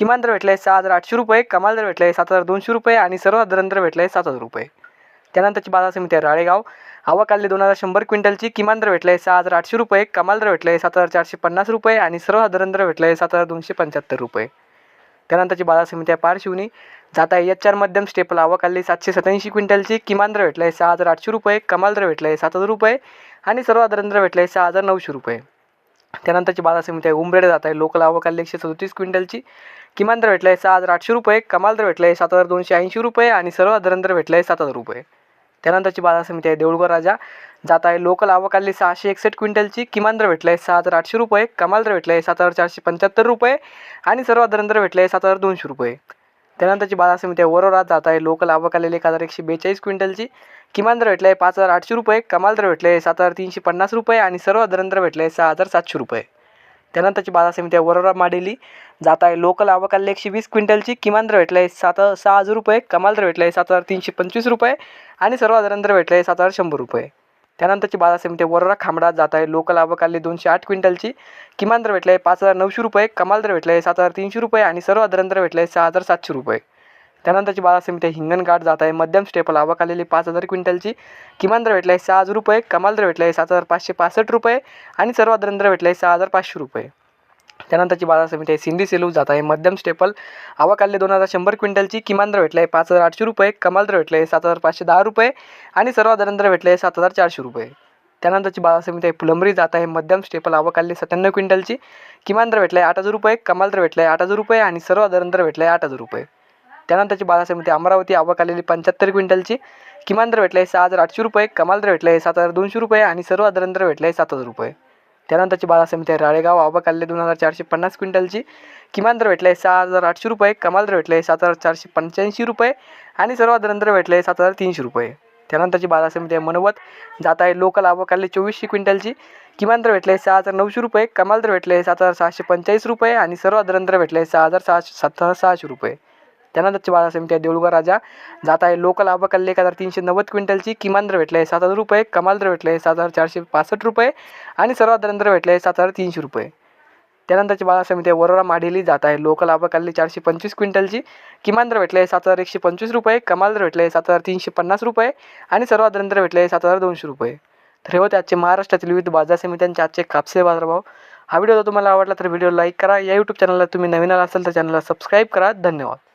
किमान दर भेटला आहे सहा हजार आठशे रुपये कमाल दर भेटला आहे सात हजार दोनशे रुपये आणि सर्वसाधारण दर भेटला आहे सात हजार रुपये. त्यानंतरची बाजार समिती आहे राळेगाव. आवक आलेली दोन हजार शंभर क्विंटलची किमान दर भेटला आहे सहा हजार आठशे रुपये कमाल दर भेटला आहे सात हजार चारशे पन्नास रुपये आणि सर्वसाधारण दर भेटला आहे सात हजार दोनशे पंच्याहत्तर रुपये. त्यानंतरची बाजार समिती आहे पारशिवनी. जाता एच चार मध्यम स्टेपल हवा काढली सातशे सत्याऐंशी क्विंटलची किमान दर भेटला आहे सहा हजार आठशे रुपये कमाल दर भेटला आहे सात हजार रुपये आणि सर्वसाधारण दर भेटला आहे सहा हजार नऊशे रुपये. त्यानंतरची बाजार समिती आहे. उंबरेड जात आहे. लोकल आवक एकशे सदतीस क्विंटलची. किमान दर भेटला आहे सहा हजार आठशे रुपये. कमाल दर भेटला आहे सात हजार दोनशे ऐंशी रुपये. आणि सर्व दर भेटला आहे सात हजार रुपये. त्यानंतरची बाजार समिती आहे देऊळगाव राजा. जात आहे लोकल आवक सहाशे एकसष्ट क्विंटलची. किमान दर भेटला आहे सहा हजार आठशे रुपये. कमाल दर भेटला आहे सात हजार चारशे पंच्याहत्तर रुपये. आणि सर्वसाधारण दर भेटला आहे सात हजार दोनशे रुपये. त्यानंतरची बाजार समिती आहे वरोरा जात आहे लोकल आवक आलेली एक हजार एकशे बेचाळीस क्विंटलची. किमान दर भेटला आहे पाच हजार आठशे रुपये कमाल दर भेटले आहे सात हजार तीनशे पन्नास रुपये आणि सर्व दर भेटलं आहे सहा हजार सातशे रुपये. त्यानंतरची बाजार समिती आहे वरोरा माडेली. जात आहे लोकल आवक आलेली एकशे वीस क्विंटलची. किमान दर भेटला आहे सात सहा हजार रुपये कमाल दर भेटला आहे सात हजार तीनशे पंचवीस रुपये आणि सर्व दर भेटलं आहे सात हजार शंभर रुपये. त्यानंतरची बाजार समिती वरोरा खांबडा जात आहे. लोकल आवक दोनशे आठ क्विंटलची. किमान दर भेटला आहे पाच हजार नऊशे रुपये कमाल दर भेटला आहे सात हजार तीनशे रुपये आणि सर्व दर भेटला आहे सहा हजार सातशे रुपये. त्यानंतरची बाजार समिती आहे हिंगणघाट जात आहे. मध्यम स्टेपल आवक आलेली पाच हजार क्विंटलची. किमान दर भेटला आहे सहा हजार रुपये कमाल दर भेटला आहे सात हजार पाचशे पासष्ट रुपये आणि सर्वसाधारण दर भेटला आहे सहा हजार पाचशे रुपये. त्यानंतरची बाजार समिती आहे. सिंधी सेलू जात आहे. मध्यम स्टेपल आवाकाले दोन हजार शंभर क्विंटलची किमान दर भेटला आहे पाच हजार आठशे रुपये. कमाल दर भेटला आहे सात हजार पाचशे दहा रुपये. आणि सर्वात दर भेटला आहे सात हजार चारशे रुपये. त्यानंतरची बाजार समिती आहे. फुलंबरी जात आहे. मध्यम स्टेपल आवक सत्त्याण्णव क्विंटलची किमान दर भेटला आहे आठ हजार रुपये. कमाल दर भेटला आहे आठ हजार रुपये. आणि सर्वसाधारण दर भेटला आहे आठ हजार रुपये. त्यानंतरची बाजार समिती अमरावती आवक आलेली पंच्याहत्तर क्विंटलची किमान दर भेटला आहे सहा हजार आठशे रुपये. कमाल दर भेटला आहे सात हजार दोनशे रुपये. आणि सर्व दर भेटला आहे सात हजार रुपये. त्यानंतरची बाजार समिती आहे. राळेगाव आवक आलेली दोन हजार चारशे पन्नास क्विंटलची. किमान दर भेटला आहे सहा हजार आठशे रुपये कमाल दर भेटले आहे सात हजार चारशे पंच्याऐंशी रुपये आणि सर्वात दर भेटले आहे सात हजार तीनशे रुपये. त्यानंतरची बाजार समिती आहे मनवत. जात आहे लोकल आवक आलेली चोवीसशे क्विंटलची. किमान दर भेटले आहे सहा हजार नऊशे रुपये कमाल दर भेटले आहे सात हजार सहाशे पंचेचाळीस रुपये आणि सर्वात दर भेटले आहे सहा हजार सहाशे सात हजार सहाशे रुपये. त्यानंतरची बाजार समिती आहे देऊळगाव राजा. जात आहे लोकल आवक आलेली एक हजार तीनशे नव्वद क्विंटलची किमान दर भेटला आहे. सात हजार रुपये. कमाल दर भेटला आहे. सात हजार चारशे पासष्ट रुपये. आणि सर्वात दर भेटला आहे. सात हजार तीनशे रुपये. त्यानंतरची बाजार समिती आहे वरोरा माढेली. जात आहे लोकल आवक आलेली चारशे पंचवीस क्विंटलची किमान दर भेटला आहे. सात हजार एकशे पंचवीस रुपये. कमाल दर भेटला आहे. सात हजार तीनशे पन्नास रुपये. आणि सर्वात दर भेटला आहे. सात हजार दोनशे रुपये. तर हे होते आजचे महाराष्ट्रातील विविध बाजार समित्यांचे आजचे कापसे बाजारभाव हा व्हिडिओ जर तुम्हाला आवडला तर व्हिडिओ लाईक करा. या यूट्यूब चॅनलला तुम्ही नवीन आला असाल तर चॅनलला सबस्क्राईब करा. धन्यवाद.